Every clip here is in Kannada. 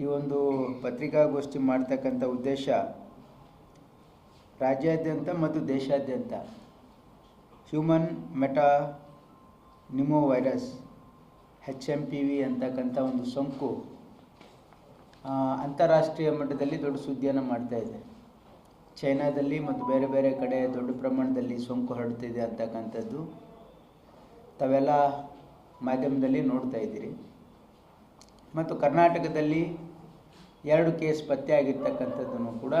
ಈ ಒಂದು ಪತ್ರಿಕಾಗೋಷ್ಠಿ ಮಾಡ್ತಕ್ಕಂಥ ಉದ್ದೇಶ ರಾಜ್ಯಾದ್ಯಂತ ಮತ್ತು ದೇಶಾದ್ಯಂತ. Human metapneumovirus H M P V ಅಂತಕ್ಕಂಥ ಒಂದು ಸೋಂಕು ಅಂತಾರಾಷ್ಟ್ರೀಯ ಮಟ್ಟದಲ್ಲಿ ದೊಡ್ಡ ಸುದ್ದಿಯನ್ನು ಮಾಡ್ತಾ ಇದೆ. ಚೈನಾದಲ್ಲಿ ಮತ್ತು ಬೇರೆ ಬೇರೆ ಕಡೆ ದೊಡ್ಡ ಪ್ರಮಾಣದಲ್ಲಿ ಸೋಂಕು ಹರಡ್ತಿದೆ ಅಂತಕ್ಕಂಥದ್ದು ತಾವೆಲ್ಲ ಮಾಧ್ಯಮದಲ್ಲಿ ನೋಡ್ತಾ ಇದ್ದೀರಿ. ಮತ್ತು ಕರ್ನಾಟಕದಲ್ಲಿ ಎರಡು ಕೇಸ್ ಪತ್ತೆಯಾಗಿರ್ತಕ್ಕಂಥದ್ದನ್ನು ಕೂಡ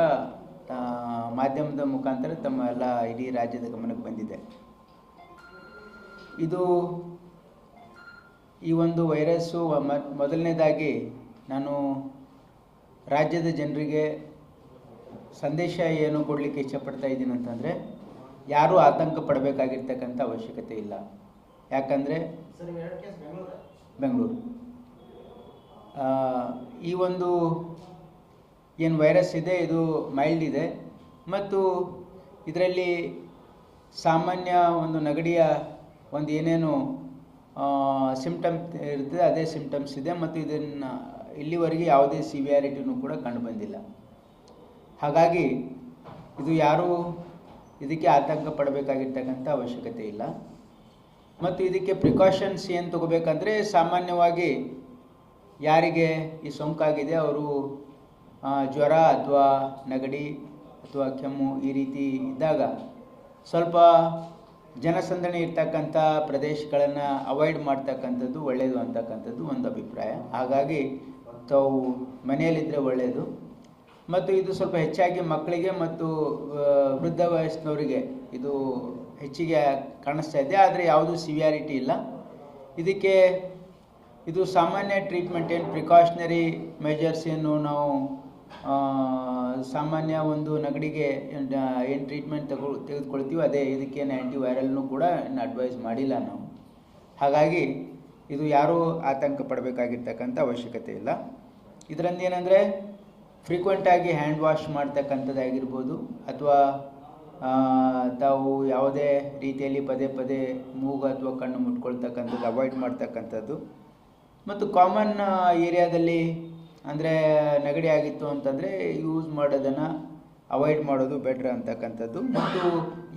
ಮಾಧ್ಯಮದ ಮುಖಾಂತರ ತಮ್ಮ ಎಲ್ಲ ಇಡೀ ರಾಜ್ಯದ ಗಮನಕ್ಕೆ ಬಂದಿದೆ. ಇದು ಈ ಒಂದು ವೈರಸ್ಸು ಮೊದಲನೇದಾಗಿ ನಾನು ರಾಜ್ಯದ ಜನರಿಗೆ ಸಂದೇಶ ಏನು ಕೊಡಲಿಕ್ಕೆ ಇಷ್ಟಪಡ್ತಾ ಇದ್ದೀನಿ ಅಂತಂದರೆ ಯಾರೂ ಆತಂಕ ಪಡಬೇಕಾಗಿರ್ತಕ್ಕಂಥ ಅವಶ್ಯಕತೆ ಇಲ್ಲ. ಯಾಕಂದರೆ ಬೆಂಗಳೂರು. ಈ ಒಂದು ಏನು ವೈರಸ್ ಇದೆ, ಇದು ಮೈಲ್ಡ್ ಇದೆ. ಮತ್ತು ಇದರಲ್ಲಿ ಸಾಮಾನ್ಯ ಒಂದು ನೆಗಡಿಯ ಒಂದು ಏನೇನು ಸಿಂಪ್ಟಮ್ ಇರ್ತದೆ, ಅದೇ ಸಿಂಪ್ಟಮ್ಸ್ ಇದೆ. ಮತ್ತು ಇದನ್ನು ಇಲ್ಲಿವರೆಗೆ ಯಾವುದೇ ಸಿವಿಯಾರಿಟಿನೂ ಕೂಡ ಕಂಡುಬಂದಿಲ್ಲ ಹಾಗಾಗಿ ಇದು ಯಾರೂ ಇದಕ್ಕೆ ಆತಂಕ ಪಡಬೇಕಾಗಿರ್ತಕ್ಕಂಥ ಅವಶ್ಯಕತೆ ಇಲ್ಲ. ಮತ್ತು ಇದಕ್ಕೆ ಪ್ರಿಕಾಷನ್ಸ್ ಏನು ತಗೋಬೇಕಂದ್ರೆ, ಸಾಮಾನ್ಯವಾಗಿ ಯಾರಿಗೆ ಈ ಸೋಂಕಾಗಿದೆ? ಅವರು ಜ್ವರ ಅಥವಾ ನೆಗಡಿ ಅಥವಾ ಕೆಮ್ಮು ಈ ರೀತಿ ಇದ್ದಾಗ ಸ್ವಲ್ಪ ಜನಸಂದಣಿ ಇರ್ತಕ್ಕಂಥ ಪ್ರದೇಶಗಳನ್ನು ಅವಾಯ್ಡ್ ಮಾಡ್ತಕ್ಕಂಥದ್ದು ಒಳ್ಳೆಯದು ಅಂತಕ್ಕಂಥದ್ದು ಒಂದು ಅಭಿಪ್ರಾಯ. ಹಾಗಾಗಿ ತಾವು ಮನೆಯಲ್ಲಿದ್ದರೆ ಒಳ್ಳೆಯದು ಮತ್ತು ಇದು ಸ್ವಲ್ಪ ಹೆಚ್ಚಾಗಿ ಮಕ್ಕಳಿಗೆ ಮತ್ತು ವೃದ್ಧ ವಯಸ್ಸಿನವರಿಗೆ ಇದು ಹೆಚ್ಚಿಗೆ ಕಾಣಿಸ್ತಾ ಇದೆ. ಆದರೆ ಯಾವುದೂ ಸಿವಿಯಾರಿಟಿ ಇಲ್ಲ. ಇದಕ್ಕೆ ಇದು ಸಾಮಾನ್ಯ ಟ್ರೀಟ್ಮೆಂಟ್ ಏನು ಪ್ರಿಕಾಷನರಿ ಮೆಜರ್ಸ್ ಏನು ನಾವು ಸಾಮಾನ್ಯ ಒಂದು ನಗಡಿಗೆ ಏನು ಟ್ರೀಟ್ಮೆಂಟ್ ತಗೊ, ತೆಗೆದುಕೊಳ್ತೀವಿ ಅದೇ ಇದಕ್ಕೇನು ಆ್ಯಂಟಿ ವೈರಲ್ನು ಕೂಡ ಇನ್ನು ಅಡ್ವೈಸ್ ಮಾಡಿಲ್ಲ ನಾವು. ಹಾಗಾಗಿ ಇದು ಯಾರೂ ಆತಂಕ ಪಡಬೇಕಾಗಿರ್ತಕ್ಕಂಥ ಅವಶ್ಯಕತೆ ಇಲ್ಲ. ಇದರಿಂದ ಏನಂದರೆ ಫ್ರೀಕ್ವೆಂಟಾಗಿ ಹ್ಯಾಂಡ್ ವಾಶ್ ಮಾಡ್ತಕ್ಕಂಥದ್ದಾಗಿರ್ಬೋದು ಅಥವಾ ತಾವು ಯಾವುದೇ ರೀತಿಯಲ್ಲಿ ಪದೇ ಪದೇ ಮೂಗು ಅಥವಾ ಕಣ್ಣು ಮುಟ್ಕೊಳ್ತಕ್ಕಂಥದ್ದು ಅವಾಯ್ಡ್ ಮಾಡ್ತಕ್ಕಂಥದ್ದು. ಮತ್ತು ಕಾಮನ್ ಏರಿಯಾದಲ್ಲಿ ಅಂದರೆ ನೆಗಡಿ ಆಗಿತ್ತು ಅಂತಂದರೆ ಯೂಸ್ ಮಾಡೋದನ್ನು ಅವಾಯ್ಡ್ ಮಾಡೋದು ಬೆಟ್ರ್ ಅಂತಕ್ಕಂಥದ್ದು. ಮತ್ತು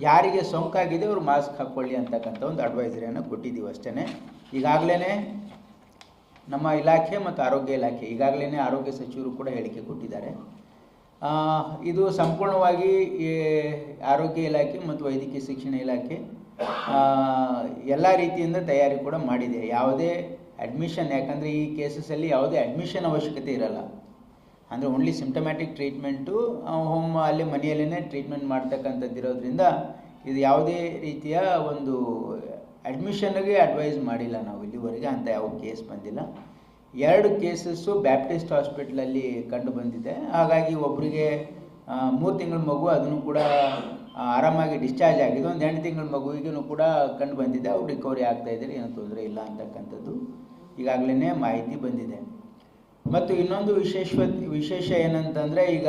ಯಾರಿಗೆ ಸೋಂಕಾಗಿದೆ ಅವರು ಮಾಸ್ಕ್ ಹಾಕ್ಕೊಳ್ಳಿ ಅಂತಕ್ಕಂಥ ಒಂದು ಅಡ್ವೈಸರಿಯನ್ನು ಕೊಟ್ಟಿದ್ದೀವಿ ಅಷ್ಟೇ ಈಗಾಗಲೇ ನಮ್ಮ ಇಲಾಖೆ ಮತ್ತು ಆರೋಗ್ಯ ಇಲಾಖೆ ಈಗಾಗಲೇ ಆರೋಗ್ಯ ಸಚಿವರು ಕೂಡ ಹೇಳಿಕೆ ಕೊಟ್ಟಿದ್ದಾರೆ. ಇದು ಸಂಪೂರ್ಣವಾಗಿ ಆರೋಗ್ಯ ಇಲಾಖೆ ಮತ್ತು ವೈದ್ಯಕೀಯ ಶಿಕ್ಷಣ ಇಲಾಖೆ ಎಲ್ಲ ರೀತಿಯಿಂದ ತಯಾರಿ ಕೂಡ ಮಾಡಿದೆ. ಯಾವುದೇ ಅಡ್ಮಿಷನ್ ಯಾಕಂದರೆ ಈ ಕೇಸಸಲ್ಲಿ ಯಾವುದೇ ಅಡ್ಮಿಷನ್ ಅವಶ್ಯಕತೆ ಇರಲ್ಲ. ಅಂದರೆ ಓನ್ಲಿ ಸಿಂಟಮ್ಯಾಟಿಕ್ ಟ್ರೀಟ್ಮೆಂಟು ಹೋಮ್ ಅಲ್ಲಿ ಮನೆಯಲ್ಲೇ ಟ್ರೀಟ್ಮೆಂಟ್ ಮಾಡ್ತಕ್ಕಂಥದ್ದು ಇರೋದ್ರಿಂದ ಇದು ಯಾವುದೇ ರೀತಿಯ ಒಂದು ಅಡ್ಮಿಷನ್ಗೆ ಅಡ್ವೈಸ್ ಮಾಡಿಲ್ಲ ನಾವು ಇಲ್ಲಿವರೆಗೆ, ಅಂತ ಯಾವ ಕೇಸ್ ಬಂದಿಲ್ಲ. ಎರಡು ಕೇಸಸ್ಸು ಬ್ಯಾಪ್ಟಿಸ್ಟ್ ಹಾಸ್ಪಿಟ್ಲಲ್ಲಿ ಕಂಡು ಬಂದಿದೆ. ಹಾಗಾಗಿ ಒಬ್ಬರಿಗೆ ಮೂರು ತಿಂಗಳ ಮಗು ಅದನ್ನು ಕೂಡ ಆರಾಮಾಗಿ ಡಿಸ್ಚಾರ್ಜ್ ಆಗಿದೆ. ಒಂದು ಎಂಟು ತಿಂಗಳ ಮಗುವಿಗೂ ಕೂಡ ಕಂಡು ಬಂದಿದೆ. ಅವ್ರು ರಿಕವರಿ ಆಗ್ತಾ ಇದ್ದಾರೆ, ಏನೂ ತೊಂದರೆ ಇಲ್ಲ ಅಂತಕ್ಕಂಥದ್ದು. ಈಗಾಗಲೇ ಮಾಹಿತಿ ಬಂದಿದೆ. ಮತ್ತು ಇನ್ನೊಂದು ವಿಶೇಷ ವಿಶೇಷ ಏನಂತಂದರೆ ಈಗ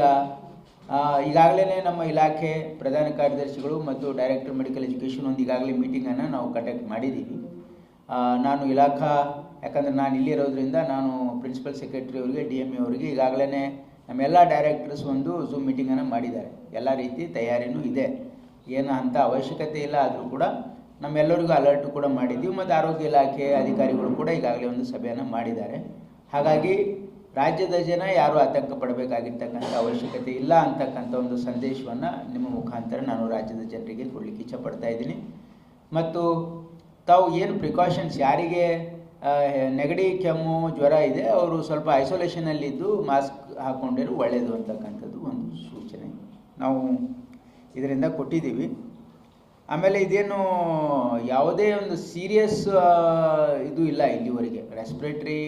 ಈಗಾಗಲೇ ನಮ್ಮ ಇಲಾಖೆ ಪ್ರಧಾನ ಕಾರ್ಯದರ್ಶಿಗಳು ಮತ್ತು ಡೈರೆಕ್ಟರ್ ಮೆಡಿಕಲ್ ಎಜುಕೇಷನ್ ಒಂದು ಈಗಾಗಲೇ ಮೀಟಿಂಗನ್ನು ನಾವು ಕಂಡಕ್ಟ್ ಮಾಡಿದ್ದೀವಿ. ನಾನು ಇಲಾಖಾ, ಯಾಕಂದರೆ ನಾನು ಇಲ್ಲಿರೋದ್ರಿಂದ ನಾನು ಪ್ರಿನ್ಸಿಪಲ್ ಸೆಕ್ರೆಟರಿ ಅವರಿಗೆ ಡಿ ಎಂ ಎ ಅವರಿಗೆ ಈಗಾಗಲೇ ನಮ್ಮೆಲ್ಲ ಡೈರೆಕ್ಟರ್ಸ್ ಒಂದು ಝೂಮ್ ಮೀಟಿಂಗನ್ನು ಮಾಡಿದ್ದಾರೆ. ಎಲ್ಲ ರೀತಿ ತಯಾರಿನೂ ಇದೆ. ಏನು ಅಂತ ಅವಶ್ಯಕತೆ ಇಲ್ಲ ಆದರೂ ಕೂಡ ನಮ್ಮೆಲ್ಲರಿಗೂ ಅಲರ್ಟ್ ಕೂಡ ಮಾಡಿದ್ದೀವಿ. ಮತ್ತು ಆರೋಗ್ಯ ಇಲಾಖೆ ಅಧಿಕಾರಿಗಳು ಕೂಡ ಈಗಾಗಲೇ ಒಂದು ಸಭೆಯನ್ನು ಮಾಡಿದ್ದಾರೆ. ಹಾಗಾಗಿ ರಾಜ್ಯದ ಜನ ಯಾರೂ ಆತಂಕ ಪಡಬೇಕಾಗಿರ್ತಕ್ಕಂಥ ಅವಶ್ಯಕತೆ ಇಲ್ಲ ಅಂತಕ್ಕಂಥ ಒಂದು ಸಂದೇಶವನ್ನು ನಿಮ್ಮ ಮುಖಾಂತರ ನಾನು ರಾಜ್ಯದ ಜನರಿಗೆ ಕೊಡಲಿಕ್ಕೆ ಇಚ್ಛಪಡ್ತಾ ಇದ್ದೀನಿ. ಮತ್ತು ತಾವು ಏನು ಪ್ರಿಕಾಷನ್ಸ್ ಯಾರಿಗೆ ನೆಗಡಿ, ಕೆಮ್ಮು, ಜ್ವರ ಇದೆ, ಅವರು ಸ್ವಲ್ಪ ಐಸೋಲೇಷನಲ್ಲಿದ್ದು ಮಾಸ್ಕ್ ಹಾಕ್ಕೊಂಡಿರೋ ಒಳ್ಳೆಯದು ಅಂತಕ್ಕಂಥದ್ದು ಒಂದು ಸೂಚನೆ ನಾವು ಇದರಿಂದ ಕೊಟ್ಟಿದ್ದೀವಿ. ಆಮೇಲೆ ಇದೇನು ಯಾವುದೇ ಒಂದು ಸೀರಿಯಸ್ ಇದು ಇಲ್ಲ ಇಲ್ಲಿವರೆಗೆ. ರೆಸ್ಪಿರೇಟ್ರಿ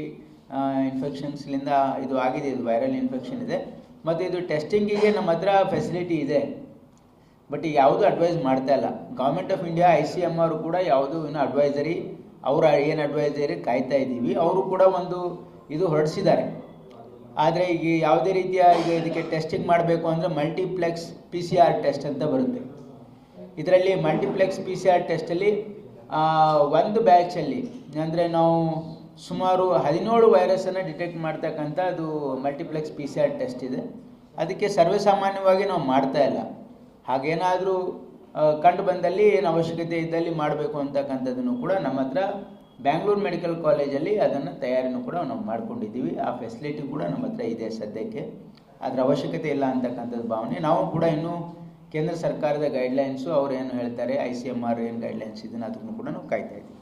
ಇನ್ಫೆಕ್ಷನ್ಸ್ಲಿಂದ ಇದು ಆಗಿದೆ, ಇದು ವೈರಲ್ ಇನ್ಫೆಕ್ಷನ್ ಇದೆ. ಮತ್ತು ಇದು ಟೆಸ್ಟಿಂಗಿಗೆ ನಮ್ಮ ಹತ್ರ ಫೆಸಿಲಿಟಿ ಇದೆ. ಬಟ್ ಯಾವುದು ಅಡ್ವೈಸ್ ಮಾಡ್ತಾ ಇಲ್ಲ. Government of India I C M ಅವರು ಕೂಡ ಯಾವುದು ಇನ್ನು ಅಡ್ವೈಸರಿ ಅವರ ಏನು ಅಡ್ವೈಸರಿ ಕಾಯ್ತಾ ಇದ್ದೀವಿ ಅವರು ಕೂಡ ಒಂದು ಇದು ಹೊರಡಿಸಿದ್ದಾರೆ. ಆದರೆ ಈಗ ಯಾವುದೇ ರೀತಿಯ ಈಗ ಇದಕ್ಕೆ ಟೆಸ್ಟಿಂಗ್ ಮಾಡಬೇಕು ಅಂದರೆ multiplex P C R test ಅಂತ ಬರುತ್ತೆ. ಇದರಲ್ಲಿ ಮಲ್ಟಿಪ್ಲೆಕ್ಸ್ ಪಿ ಸಿ ಆರ್ ಟೆಸ್ಟಲ್ಲಿ ಒಂದು ಬ್ಯಾಚಲ್ಲಿ ಅಂದರೆ ನಾವು ಸುಮಾರು ಹದಿನೇಳು ವೈರಸನ್ನು ಡಿಟೆಕ್ಟ್ ಮಾಡ್ತಕ್ಕಂಥ ಅದು multiplex P C R test ಇದೆ. ಅದಕ್ಕೆ ಸರ್ವೇಸಾಮಾನ್ಯವಾಗಿ ನಾವು ಮಾಡ್ತಾ ಇಲ್ಲ. ಹಾಗೇನಾದರೂ ಕಂಡು ಬಂದಲ್ಲಿ ಏನು ಅವಶ್ಯಕತೆ ಇದ್ದಲ್ಲಿ ಮಾಡಬೇಕು ಅಂತಕ್ಕಂಥದ್ದನ್ನು ಕೂಡ ನಮ್ಮ ಹತ್ರ ಬ್ಯಾಂಗ್ಳೂರು ಮೆಡಿಕಲ್ ಕಾಲೇಜಲ್ಲಿ ಅದನ್ನು ತಯಾರಿನೂ ಕೂಡ ನಾವು ಮಾಡ್ಕೊಂಡಿದ್ದೀವಿ. ಆ ಫೆಸಿಲಿಟಿ ಕೂಡ ನಮ್ಮ ಹತ್ರ ಇದೆ ಸದ್ಯಕ್ಕೆ. ಅದರ ಅವಶ್ಯಕತೆ ಇಲ್ಲ ಅಂತಕ್ಕಂಥದ್ದು ಭಾವನೆ. ನಾವು ಕೂಡ ಇನ್ನೂ ಕೇಂದ್ರ ಸರ್ಕಾರದ ಗೈಡ್ಲೈನ್ಸು ಅವ್ರು ಏನು ಹೇಳ್ತಾರೆ ಐ ಸಿ ಎಂ ಆರ್ ಏನು ಗೈಡ್ಲೈನ್ಸ್ ಇದನ್ನು ಅದನ್ನು ಕೂಡ ನಾವು ಕಾಯ್ತಾ ಇದ್ದೀವಿ.